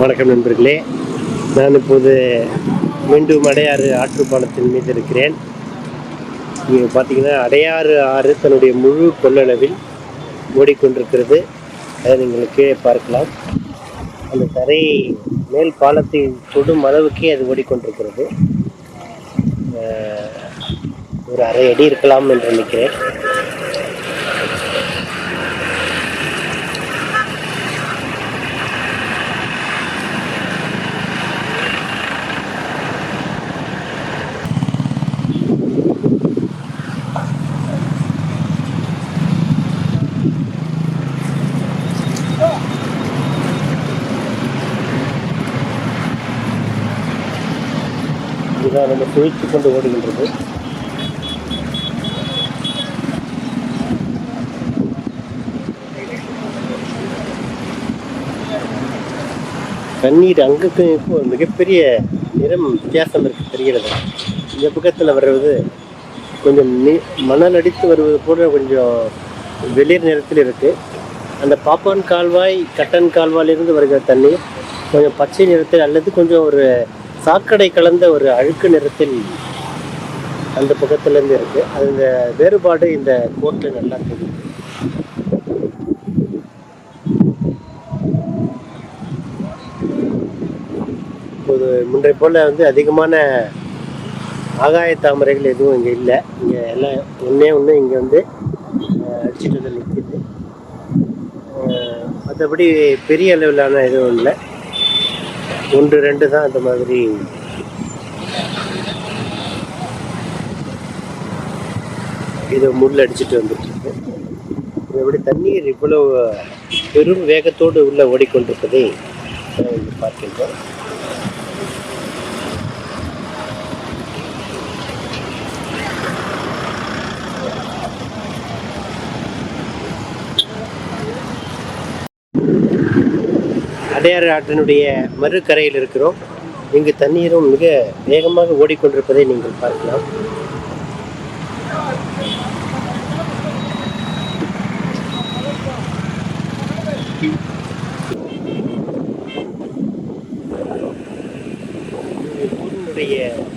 வணக்கம் நண்பர்களே. நான் இப்போது மீண்டும் அடையாறு ஆற்றுப்பாலத்தின் மீது இருக்கிறேன். இங்கே பார்த்தீங்கன்னா அடையாறு ஆறு தன்னுடைய முழு கொள்ளளவில் ஓடிக்கொண்டிருக்கிறது. அதை நீங்கள் கீழே பார்க்கலாம். அந்த தரை மேல் பாலத்தை தொடும் அளவுக்கே அது ஓடிக்கொண்டிருக்கிறது. ஒரு அரை அடி இருக்கலாம் என்று நினைக்கிறேன். இதுதான் நம்ம சுழித்து கொண்டு ஓடுகின்றது. தண்ணீர் அங்குக்கு இப்போ மிகப்பெரிய நிறம் வித்தியாசம் இருக்கு தெரிகிறது. இந்த பக்கத்தில் வர்றது கொஞ்சம் நீ மணல் அடித்து வருவது போல கொஞ்சம் வெளிர் நிறத்தில் இருக்குது அந்த பாப்பான் கால்வாய் கட்டன் கால்வாயிலிருந்து வருகிற தண்ணீர் கொஞ்சம் பச்சை நிறத்தில் அல்லது கொஞ்சம் ஒரு சாக்கடை கலந்த ஒரு அழுக்கு நிறத்தில் அந்த பக்கத்துலேருந்து இருக்கு. அது இந்த வேறுபாடு இந்த கோட்டில் நல்லா தெரியும். இப்போது முன்றை போல் வந்து அதிகமான ஆகாய தாமரைகள் எதுவும் இங்கே இல்லை. இங்கே எல்லாம் ஒன்றே ஒன்று இங்கே வந்து அடிச்சுட்டு வந்து நிற்கிது மற்றபடி பெரிய அளவிலான எதுவும் இல்லை. ஒன்று ரெண்டு தான் அந்த மாதிரி இதை முள் அடிச்சுட்டு வந்துட்டு எப்படி தண்ணீர் இவ்வளவு பெரும் வேகத்தோடு உள்ள ஓடிக்கொண்டிருப்பதை பார்க்கின்றோம் Thank you. அடையாறு ஆற்றினுடைய மறுக்கரையில் இருக்கிறோம் இங்கு தண்ணீரும் மிக வேகமாக ஓடிக்கொண்டிருப்பதை நீங்கள் பார்க்கலாம் Yeah.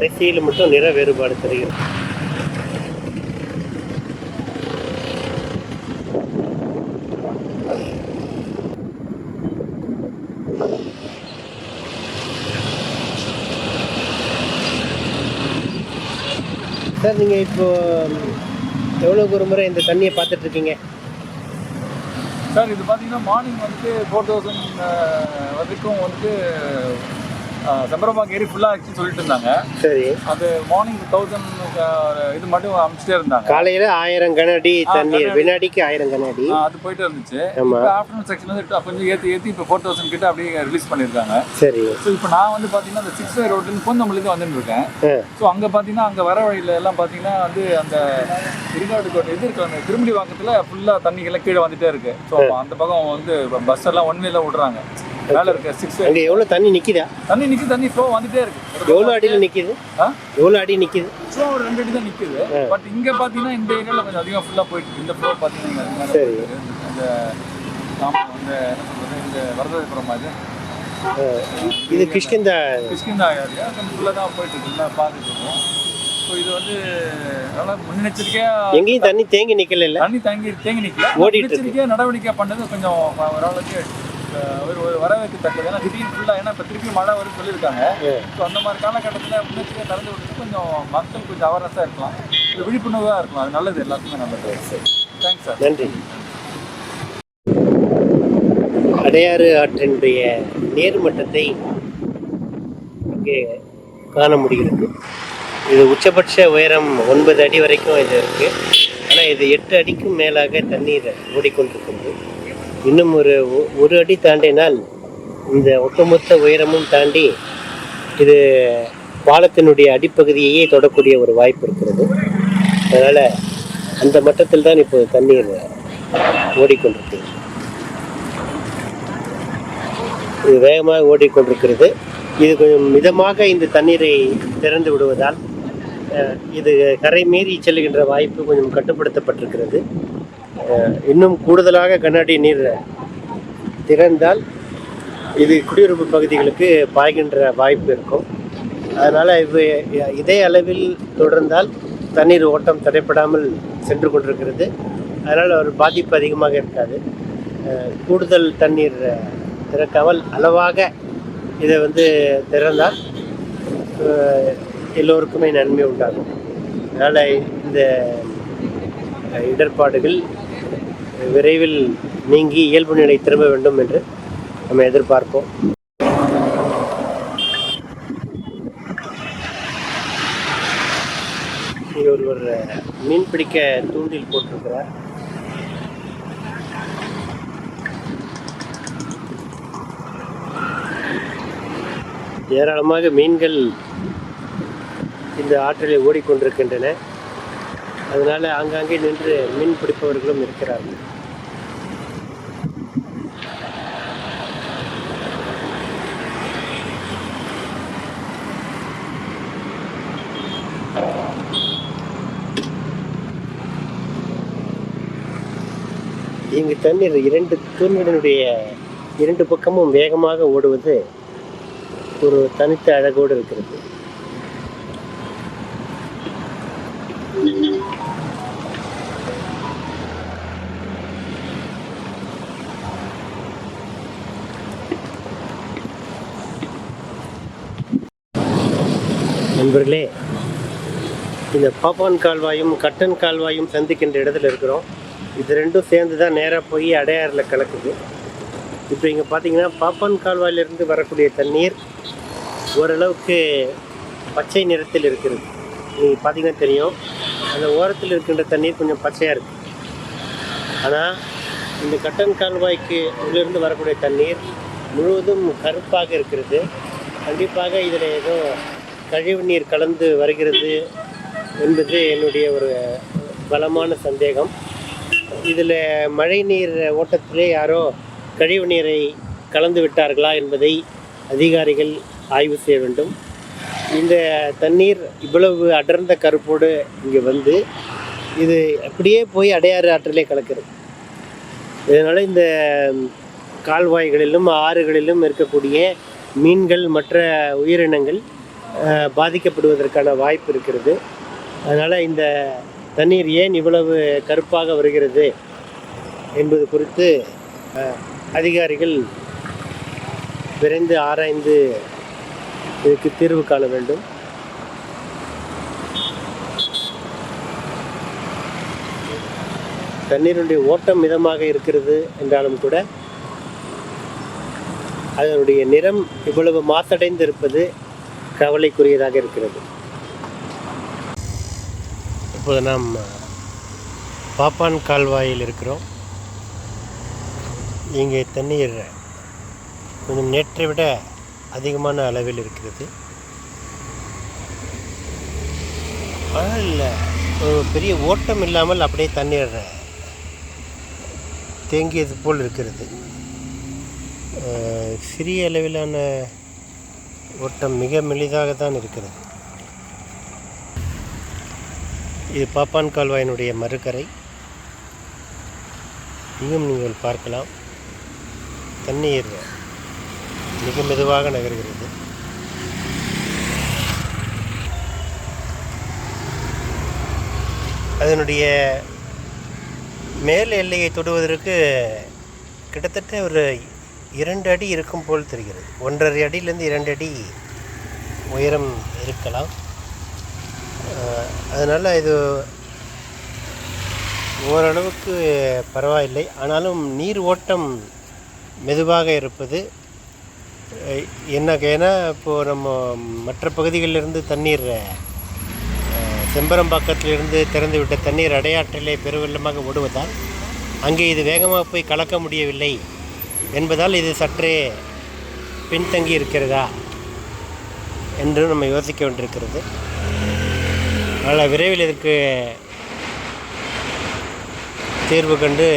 கடைசியில் மட்டும் நிற வேறுபாடு தெரிகிறது. சார் நீங்கள் இப்போ எவ்வளோ ஒரு முறை இந்த தண்ணியை பார்த்துட்டு இருக்கீங்க? சார் இது பார்த்தீங்கன்னா மார்னிங் வந்துட்டு ஃபோர் தௌசண்ட் வரைக்கும் வந்துட்டு செம்பரம்பாக்கம் ஏரி ஃபுல்லாக ஆச்சுன்னு சொல்லிட்டு இருந்தாங்க. சரி. அது மார்னிங் தௌசண்ட் இது மட்டும் அமைச்சிட்டே இருந்தாங்க. காலையில் ஆயிரம் கன அடி தண்ணீர் வினாடிக்கு ஆயிரம் கன அடி ஆ, அது போயிட்டு இருந்துச்சு. இப்போ ஆஃப்டர்நூன் செக்ஷன் வந்து கொஞ்சம் ஏற்றி ஏற்றி இப்போ ஃபோர் தௌசண்ட் கிட்ட அப்படியே ரிலீஸ் பண்ணியிருக்காங்க. சரி. ஸோ இப்போ நான் வந்து பார்த்தீங்கன்னா அந்த சிக்ஸ் வே ரோட்லேருந்து பூந்தமல்லிருந்து வந்துட்டு இருக்கேன். ஸோ அங்கே பார்த்தீங்கன்னா அங்கே வர வழியில எல்லாம் பார்த்தீங்கன்னா வந்து அந்த இருகாடு கோட்டை இது இருக்கு அந்த திரும்பி வாக்கத்தில் ஃபுல்லாக தண்ணிக்கெல்லாம் கீழே வந்துட்டே இருக்கு. ஸோ அந்த பக்கம் வந்து பஸ் எல்லாம் ஒன் வேல விடுறாங்க. மேலே இருக்க சிக்ஸ் அங்கே எவ்வளோ தண்ணி நிற்கிதா தண்ணி நிற்கி தண்ணி ஃப்ளோ வந்துட்டே இருக்கு. எவ்வளோ அடியில் நிற்கிது எவ்வளோ அடி நிற்கிது ஃப்ளோ ஒரு ரெண்டு அடி தான் நிற்குது பட் இங்கே பார்த்தீங்கன்னா இந்த ஏரியாவில் கொஞ்சம் அதிகம் ஃபுல்லாக போயிட்டு. இந்த ஃப்ளோ பார்த்தீங்கன்னா சரி. இந்த ஆமா, இந்த என்ன சொல்றது இந்த வரதபுரம் அது இது கிஷ்கிந்தா ஏரியா கொஞ்சம் ஃபுல்லாக தான் போயிட்டு இருக்கு. பார்த்துட்டு இருக்கோம். ஸோ இது வந்து நல்லா முன்னெச்சரிக்கையாக எங்கேயும் தண்ணி தேங்கி நிக்கல தண்ணி தங்கி தேங்கி நிற்கல. முன்னெச்சரிக்கையாக நடவடிக்கை பண்ணது கொஞ்சம் ஓரளவுக்கு ஒரு வரவேற்கத்தக்கது. ஏன்னா திடீர்னு ஃபுல்லாக ஏன்னா இப்போ திருப்பி மழை வரும்னு சொல்லியிருக்காங்க. ஸோ அந்த மாதிரி காலகட்டத்தில் முன்னெச்சரிக்கையாக திறந்து விட்டுட்டு கொஞ்சம் மக்கள் கொஞ்சம் அவேர்னஸாக இருக்கலாம். விழிப்புணர்வாக இருக்கலாம். அது நல்லது எல்லாத்துக்குமே நல்லது. Thanks sir. நன்றி. அடையாறு ஆற்றினுடைய நீர்மட்டத்தை இங்கே காண முடிகிறது. இது உச்சபட்ச உயரம் ஒன்பது அடி வரைக்கும் இது இருக்குது ஆனால் இது எட்டு அடிக்கும் மேலாக தண்ணீர் ஓடிக்கொண்டிருக்கிறது. இன்னும் ஒரு ஒரு அடி தாண்டினால் இந்த ஒட்டுமொத்த உயரமும் தாண்டி இது பாலத்தினுடைய அடிப்பகுதியையே தொடக்கூடிய ஒரு வாய்ப்பு இருக்கிறது. அதனால் அந்த மட்டத்தில் தான் இப்போ தண்ணீர் ஓடிக்கொண்டிருக்கு இது வேகமாக ஓடிக்கொண்டிருக்கிறது. இது கொஞ்சம் மிதமாக இந்த தண்ணீரை திறந்து விடுவதால் இது கரை மீறி செல்லுகின்ற வாய்ப்பு கொஞ்சம் கட்டுப்படுத்தப்பட்டிருக்கிறது. இன்னும் கூடுதலாக கண்ணாடி நீர் திறந்தால் இது குடியிருப்பு பகுதிகளுக்கு பாய்கின்ற வாய்ப்பு இருக்கும். அதனால் இது இதே அளவில் தொடர்ந்தால் தண்ணீர் ஓட்டம் தடைப்படாமல் சென்று கொண்டிருக்கிறது. அதனால் ஒரு பாதிப்பு அதிகமாக இருக்காது. கூடுதல் தண்ணீர் திறக்காமல் அளவாக இதை வந்து திறந்தால் எல்லோருக்குமே நன்மை உண்டாகும். அதனால் இந்த இடர்பாடுகள் விரைவில் நீங்கி இயல்பு நிலை திரும்ப வேண்டும் என்று நம்ம எதிர்பார்ப்போம். இங்க ஒருவர் மீன் பிடிக்க தூண்டில் போட்டிருக்கிறார். ஏராளமாக மீன்கள் இந்த ஆற்றிலே ஓடிக்கொண்டிருக்கின்றன. அதனால ஆங்காங்கே நின்று மீன் பிடிப்பவர்களும் இருக்கிறார்கள். இங்கு தண்ணீர் இரண்டு தூண்களினுடைய இரண்டு பக்கமும் வேகமாக ஓடுவது ஒரு தனித்த அழகோடு இருக்கிறது. நண்பர்களே இந்த பாப்பான் கால்வாயும் கட்டன் கால்வாயும் சந்திக்கின்ற இடத்துல இருக்கிறோம். இது ரெண்டும் சேர்ந்து தான் நேராக போய் அடையாறில் கலக்குது. இப்போ இங்கே பார்த்தீங்கன்னா பாப்பான் கால்வாயிலிருந்து வரக்கூடிய தண்ணீர் ஓரளவுக்கு பச்சை நிறத்தில் இருக்கிறது. நீங்கள் பார்த்தீங்கன்னா தெரியும் அந்த ஓரத்தில் இருக்கின்ற தண்ணீர் கொஞ்சம் பச்சையாக இருக்குது ஆனால் இந்த கட்டன் கால்வாய்க்கு உள்ளிருந்து வரக்கூடிய தண்ணீர் முழுவதும் கருப்பாக இருக்கிறது. கண்டிப்பாக இதில் ஏதோ கழிவு நீர் கலந்து வருகிறது என்பது என்னுடைய ஒரு பலமான சந்தேகம். இதில் மழை நீர் ஓட்டத்திலே யாரோ கழிவு நீரை கலந்து விட்டார்களா என்பதை அதிகாரிகள் ஆய்வு செய்ய வேண்டும். இந்த தண்ணீர் இவ்வளவு அடர்ந்த கருப்போடு இங்கே வந்து இது அப்படியே போய் அடையாறு ஆற்றிலே கலக்கிறது. இதனால் இந்த கால்வாய்களிலும் ஆறுகளிலும் இருக்கக்கூடிய மீன்கள் மற்ற உயிரினங்கள் பாதிக்கப்படுவதற்கான வாய்ப்பு இருக்கிறது. அதனால் இந்த தண்ணீர் ஏன் இவ்வளவு கருப்பாக வருகிறது என்பது குறித்து அதிகாரிகள் விரைந்து ஆராய்ந்து இதுக்கு தீர்வு காண வேண்டும். தண்ணீருடைய ஓட்டம் மிதமாக இருக்கிறது என்றாலும் கூட அதனுடைய நிறம் இவ்வளவு மாசடைந்து இருப்பது கவலைக்குரியதாக இருக்கிறது. இப்போது நாம் பாப்பான் கால்வாயில் இருக்கிறோம். இங்கே தண்ணீர் கொஞ்சம் நேற்றை விட அதிகமான அளவில் இருக்கிறது. ஆனால் ஒரு பெரிய ஓட்டம் இல்லாமல் அப்படியே தண்ணீர் தேங்கியது போல் இருக்கிறது. சிறிய அளவிலான ஓட்டம் மிக மெலிதாகத்தான் இருக்கிறது. இது பாப்பான் கால்வாயினுடைய மறுக்கரை இங்கும் நீங்கள் பார்க்கலாம். தண்ணீர் மிக மெதுவாக நகர்கிறது. அதனுடைய மேல் எல்லையை தொடுவதற்கு கிட்டத்தட்ட ஒரு இரண்டு அடி இருக்கும் போல் தெரிகிறது. ஒன்றரை அடியிலேருந்து இரண்டு அடி உயரம் இருக்கலாம். அதனால் இது ஓரளவுக்கு பரவாயில்லை. ஆனாலும் நீர் ஓட்டம் மெதுவாக இருப்பது என்ன ஏன்னா இப்போது நம்ம மற்ற பகுதிகளிலிருந்து தண்ணீர் செம்பரம்பாக்கத்திலிருந்து திறந்து விட்ட தண்ணீர் அடையாற்றிலே பெருவெள்ளமாக ஓடுவதால் அங்கே இது வேகமாக போய் கலக்க முடியவில்லை. என்பதால் இது சற்றே பின்தங்கி இருக்கிறதா என்று நம்ம யோசிக்க வேண்டியிருக்கிறது. ஆனால் விரைவில் இதற்கு தீர்வு கண்டு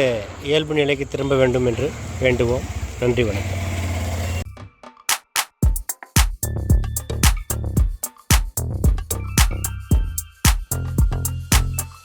இயல்பு நிலைக்கு திரும்ப வேண்டும் என்று வேண்டுவோம். நன்றி வணக்கம்.